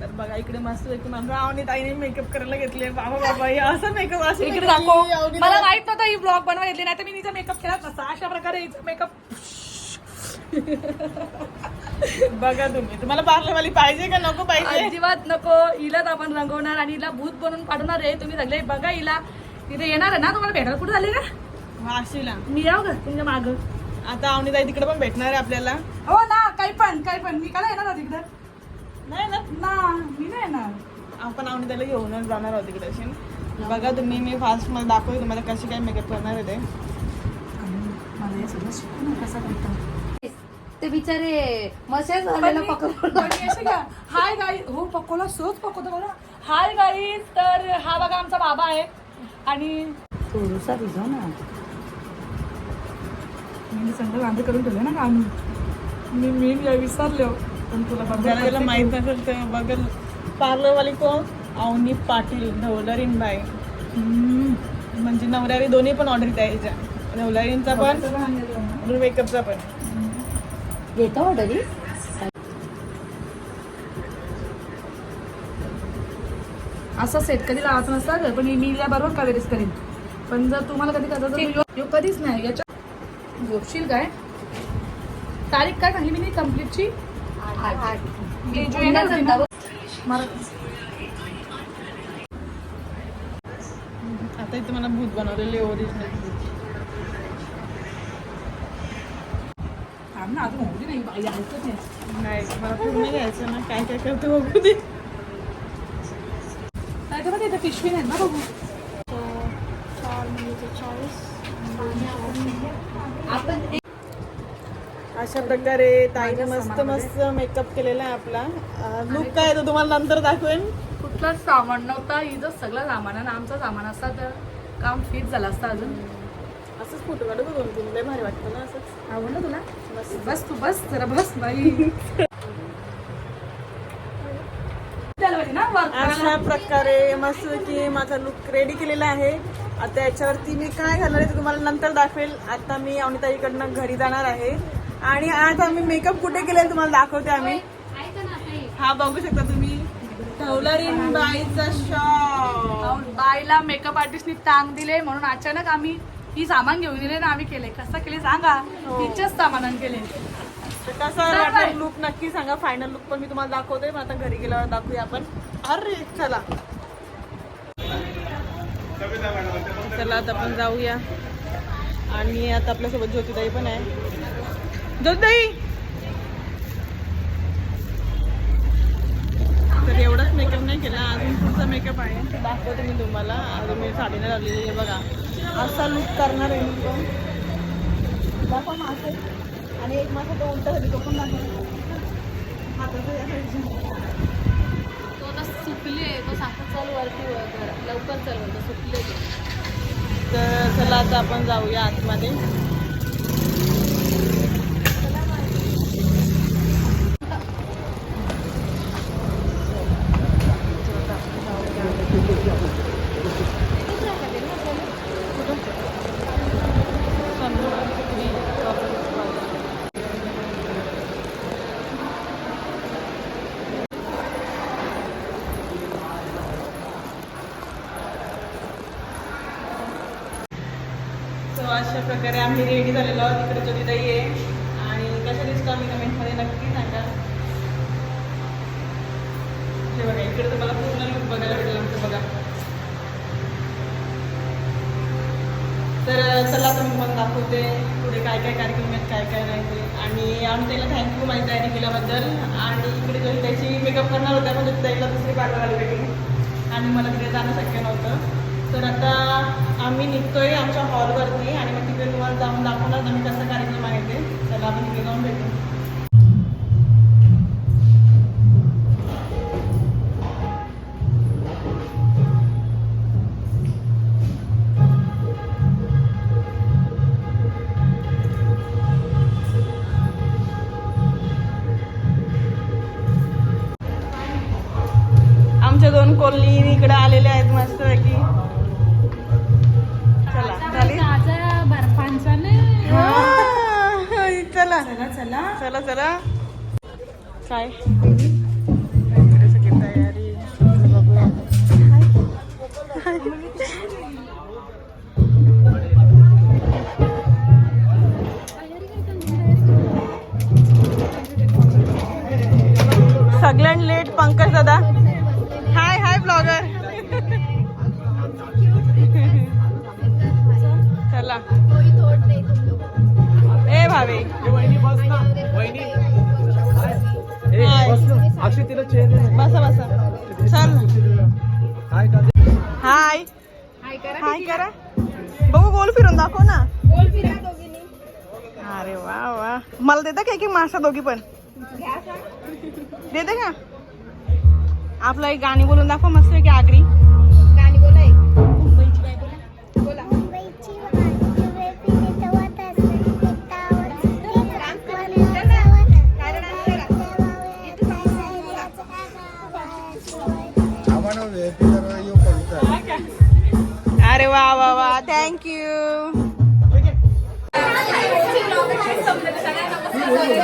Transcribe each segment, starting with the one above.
तर बघा इकडे मस्त एक माझा आणि ताईने मेकअप करायला घेतले बाबा बाबा हे असं मेकअप असं इकडे दाखव. केली, मला माहीत नव्हतं ही ब्लॉग बनवा घेतली नाही तर मी तिचा मेकअप केलाच नसता. अशा प्रकारे मेकअप बघा तुम्ही. तुम्हाला पार्लरवाली पाहिजे का? नको पाहिजे? अजिबात नको. हिलाच आपण रंगवणार आणि हिला भूत बनवून पाठवणार आहे. तुम्ही सगळे बघा हिला. तिथे येणार आहे ना तुम्हाला भेटायला? कुठे झाले का? वाशीला मी याव का? तुमच्या माग. आता अवनी ताई तिकडे पण भेटणार आहे आपल्याला. हो ना काही पण काही पण. मी काय येणार आहे तिकडे. नाही ना ना मी नाही येणार. आपण ताईला घेऊनच जाणार आहोत तिकडे अशी. बघा तुम्ही मी फास्टमध्ये दाखवते तुम्हाला कशी काय मेकअप करणार आहे ते. मला हे सगळं कसं करता. ते बिचारे मसेज झालेला पकडून हाय गाई हो पकोला सोच पकवतो बघा. हाय गाई तर हा बघा आमचा बाबा आहे. आणि थोडसा भिजव ना मी सगळं वांदे करून ठेवले ना काम मी मी विसरलो पण तुला माहीत नसेल ते बघेल. पार्लरवाली कोण? अवनी पाटील ढवलरीन बाई. म्हणजे नवऱ्यारी दोन्ही पण ऑर्डर द्यायच्या ढवलरींचा पण मेकअपचा पण. घेतो ऑर्डरी असा सेट कधी लावायचा नसता ग, पण मी या बरोबर कधीच करीन. पण जर तुम्हाला कधी करायचं तर कधीच नाही. याच्या झोपशील काय? तारीख काय सांगली मी नाही कम्प्लीटची मी जो येणार होती ना, मला आता इथे मला भूत बनवलेले ओरिजिनल थांब ना अजून होऊ दे नाही बाई ऐकत नाही. नाही मला पूर्ण घ्यायचं ना काय काय करते बघू दे. नाही तर मग इथे पिशवी नाही ना बघू. आपण अशा प्रकारे ताईने मस्त मस्त मेकअप केलेला आहे आपला. लुक काय आहे तो तुम्हाला नंतर दाखवेन. कुठलाच सामान नव्हता हिचं सगळं सामान आणि आमचं सामान असता तर काम फिट झालं असतं अजून. असंच फोटो काढू दोन तीन लय भारी वाटतं ना असंच. आवडलं तुला? बस तू बस जरा बस बाई. ना अशा. प्रकारे मस्त की माझा लुक रेडी केलेला आहे. आता याच्यावरती मी काय घालणार आहे ते तुम्हाला नंतर दाखवेल. आता मी अवनीताईकडनं घरी जाणार आहे. आणि आज आम्ही मेकअप कुठे केलेला तुम्हाला दाखवते आम्ही. हा बघू शकता तुम्ही. ठवलरीन बाईचा शॉप बाईला मेकअप आर्टिस्टनी टांग दिले म्हणून अचानक आम्ही ही सामान घेऊन दिले ना आम्ही केले. कसं केले सांगा? तिच्याच सामानान केले. कसा लुक नक्की सांगा. फायनल लुक पण मी तुम्हाला दाखवते. मग आता घरी गेल्यावर दाखवूया आपण. अरे चला. चला आता आपण जाऊया. आणि आता आपल्यासोबत ज्योतिताई पण आहे. ज्योतिताई तर एवढाच मेकअप नाही केला अजून पुढचा मेकअप आहे. दाखवते मी तुम्हाला. अजून मी साडीने लावलेली आहे बघा. असा लुक करणार आहे मी पण. दाखव मासे. आणि एक मासा तो उलटा झाली तो पण दाखव. हाताचा या साईडचा. तो आता सुकले तो सांगतो चल वरती वर कर. लवकर चल वरती सुकले तर चला आता आपण जाऊया आतमध्ये. अशा प्रकारे आम्ही रेडी झालेलो आहोत. तिकडे ज्योतिताई आहे. आणि कशा दिसतो आम्ही कमेंटमध्ये नक्की सांगा. हे बघा इकडे तुम्हाला पूर्ण लुक बघायला भेटेल आमचं बघा. तर चला तुम्ही मग दाखवते पुढे काय काय कार्यक्रम आहेत काय काय नाही ते. आणि आम्ही त्याला थँक्यू माझी तयारी केल्याबद्दल आणि इकडे जो त्याची मेकअप करणार होता पण त्याला दुसरी पाठवायला भेटली आणि मला तिथे जाणं शक्य नव्हतं. तर आता आम्ही निघतोय आमच्या हॉलवरती आणि तुम्हाला जाऊन दाखवणार आम्ही कसं ちなみに。वा वा. मला देता काय की मासा दोघी पण? देते का? आपलं एक गाणी बोलून दाखव मस्त की आगरी. मुंबईची वाहतूक वाहत असताना पिकावर आम्हाला नमस्कार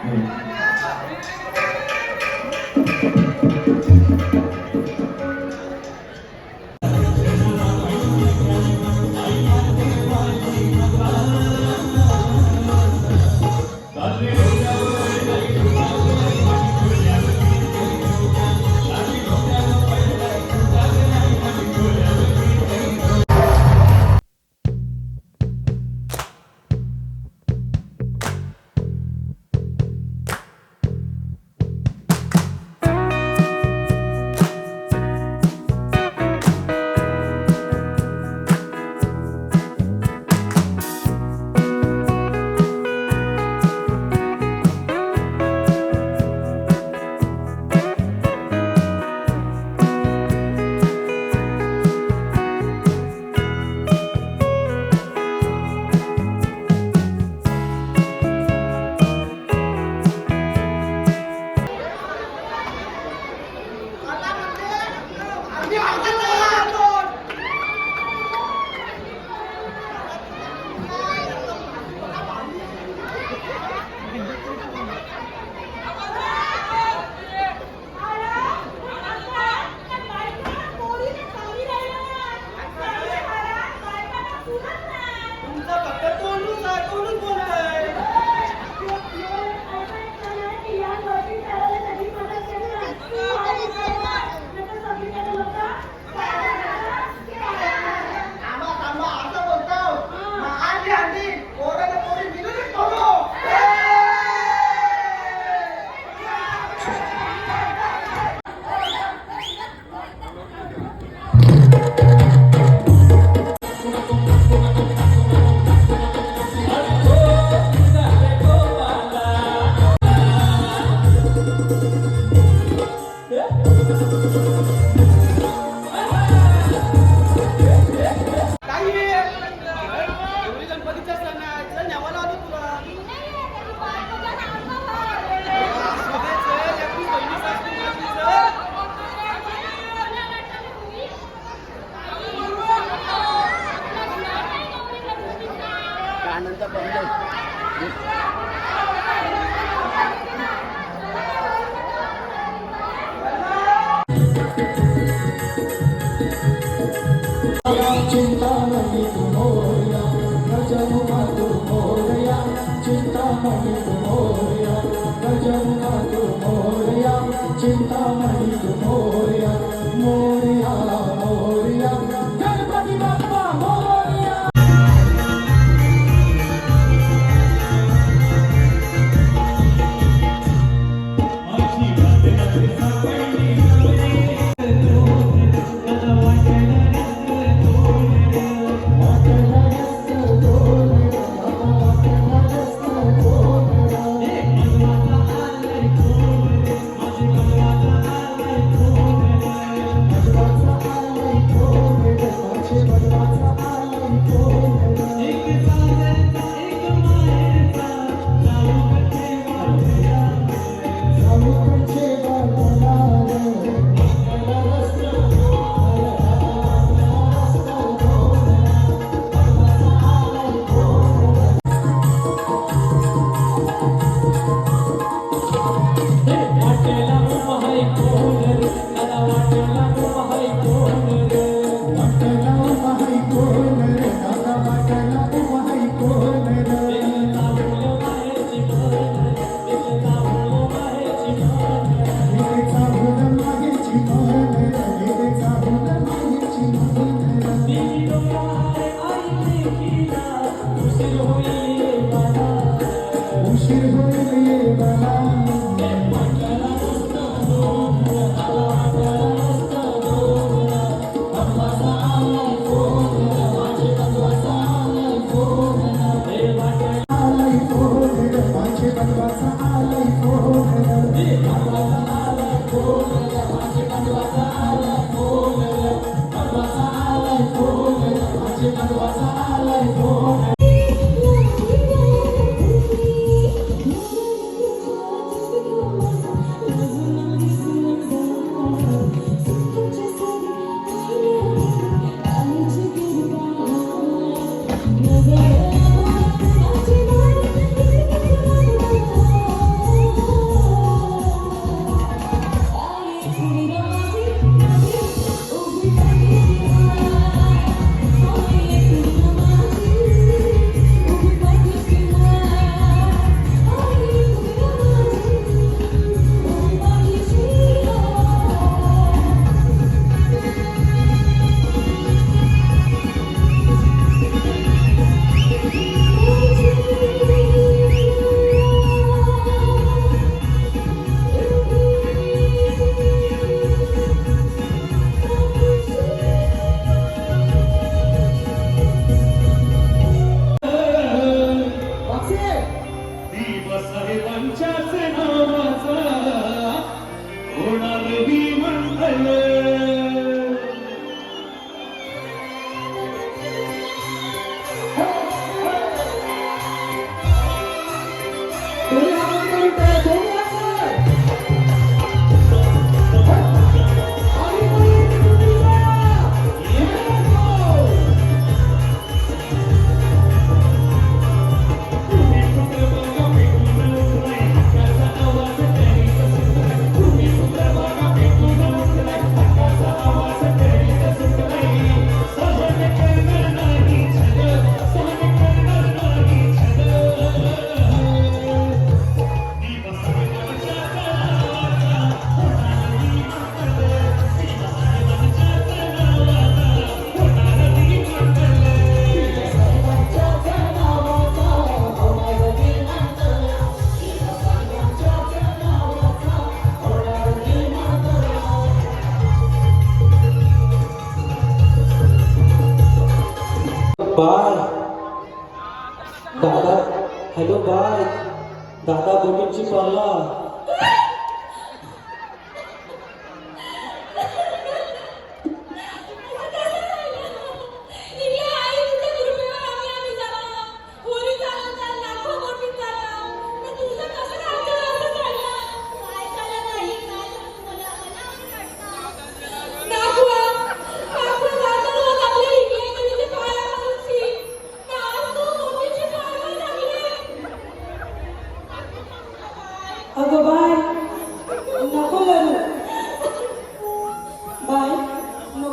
Thank you. चिंता चिंतामणी मोर्या मोर्या मोर्या. Lord. दादा हॅलो बाय. दादा बोटीची पाला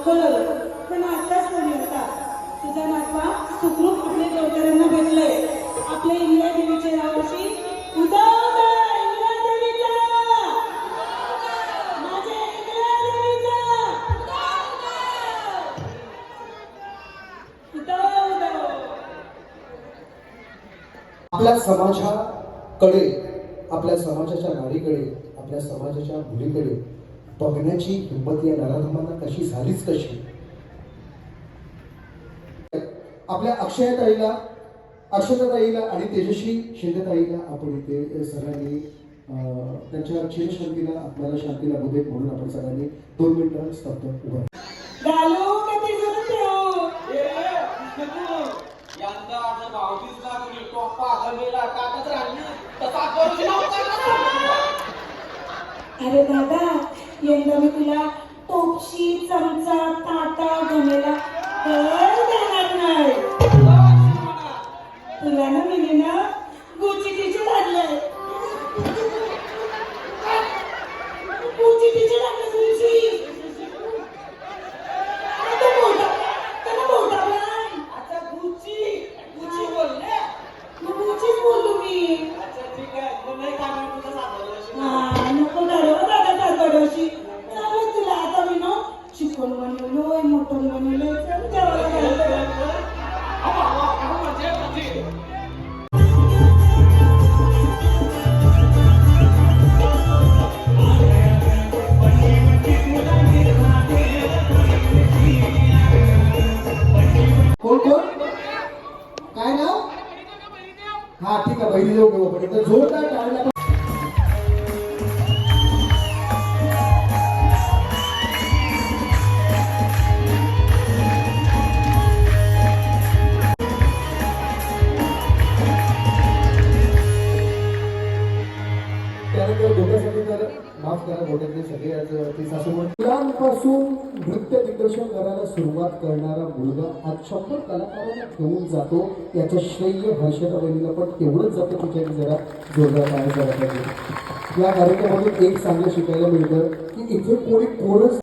दाखवलं पण आताच कोणी होता तुझा नातवा सुखरूप आपल्या देवकऱ्यांना भेटलंय. आपल्या इंदिरा देवीच्या नावाशी उदा आपल्या समाजाकडे आपल्या समाजाच्या नारीकडे आपल्या समाजाच्या मुलीकडे बघण्याची हिंमत या नराधमांना कशी झालीच कशी? आपल्या अक्षयताईला अक्षताताईला आणि तेजस्वी शिंदेताईला आपण इथे सगळ्यांनी त्यांच्या चिरशांतीला आपल्याला शांती लागू देत म्हणून आपण सगळ्यांनी दोन मिनिटं स्तब्ध उभं अरे दादा यंदा मी तुला. टोपशी चमचा ताटा गमेला. काय देणार नाही. तुला ना मिली ना गुची तिची हा ठीक आहे बहिणी देऊ घेऊ आपण जोरदार टाळ्या नृत्य दिग्दर्शन करायला सुरुवात करणारा मुलगा आज शंभर कलाकारांना घेऊन जातो. याचं श्रेय हर्षदा बहिणीला पण तेवढंच जातं तिच्या जरा जोरदार पाय जरा पाहिजे. या कार्यक्रमातून एक चांगलं शिकायला मिळतं की इथे कोणी कोणच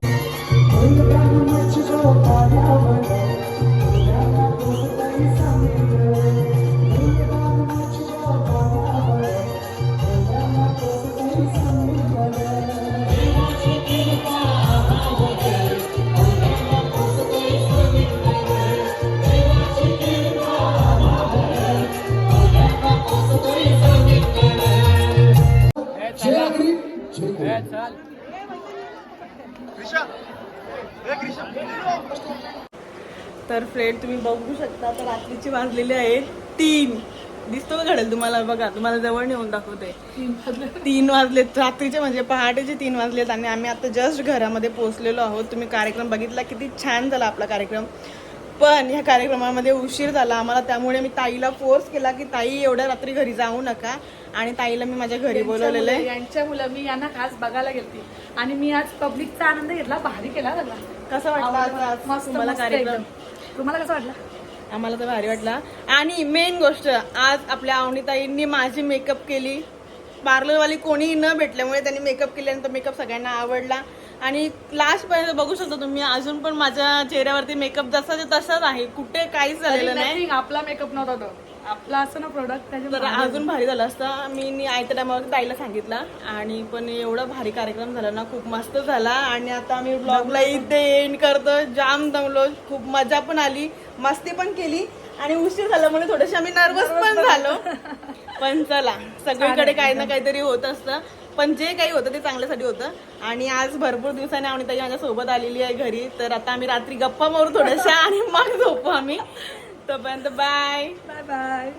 तर फ्रेंड तुम्ही बघू शकता तर रात्रीची वाजलेली आहे तीन. दिसतो का घडेल तुम्हाला? बघा तुम्हाला जवळ नेऊन दाखवते. तीन वाजलेत. रात्रीचे म्हणजे पहाटेचे तीन वाजलेत आणि आम्ही आता जस्ट घरामध्ये पोहोचलेलो आहोत. तुम्ही कार्यक्रम बघितला किती छान झाला आपला कार्यक्रम. पण ह्या कार्यक्रमामध्ये उशीर झाला. आम्हाला त्यामुळे मी ताईला फोर्स केला की ताई एवढ्या रात्री घरी जाऊ नका. आणि ताईला मी माझ्या घरी बोलवलेलं आहे. यांच्या मुलं मी यांना खास बघायला गेलती. आणि मी आज पब्लिकचा आनंद घेतला भारी केला कसं वाटलं मस्त मस्त कार्यक्रम. तुम्हाला कसं वाटलं? आम्हाला तर भारी वाटला. आणि मेन गोष्ट आज आपल्या अवनीताईंनी माझी मेकअप केली. पार्लरवाली कोणीही न भेटल्यामुळे त्यांनी मेकअप केल्यानंतर मेकअप सगळ्यांना आवडला. आणि लास्ट पर्यंत बघू शकता तुम्ही अजून पण माझ्या चेहऱ्यावरती मेकअप जसा ते तसाच आहे. कुठे काहीच झालेलं नाही. आपला मेकअप नव्हता तो. आपला असं ना प्रोडक्ट तर त्याच्या अजून भारी झालं असतं. मी नी आयत्या टायमावर ताईला सांगितलं. आणि पण एवढा भारी कार्यक्रम झाला ना खूप मस्त झाला. आणि आता आम्ही ब्लॉगला इथे एंड करतो जाम दमलो खूप मजा पण आली. मस्ती पण केली. आणि उशीर झाल्यामुळे थोडेसे आम्ही नर्वस पण झालो. पण चला सगळीकडे काही ना काहीतरी होत असतं. पण जे काही होतं ते चांगल्यासाठी होतं. आणि आज भरपूर दिवसाने आणि ताई माझ्या सोबत आलेली आहे घरी. तर आता आम्ही रात्री गप्पा मारू थोड्याशा आणि मग झोपू आम्ही. तोपर्यंत बाय बाय बाय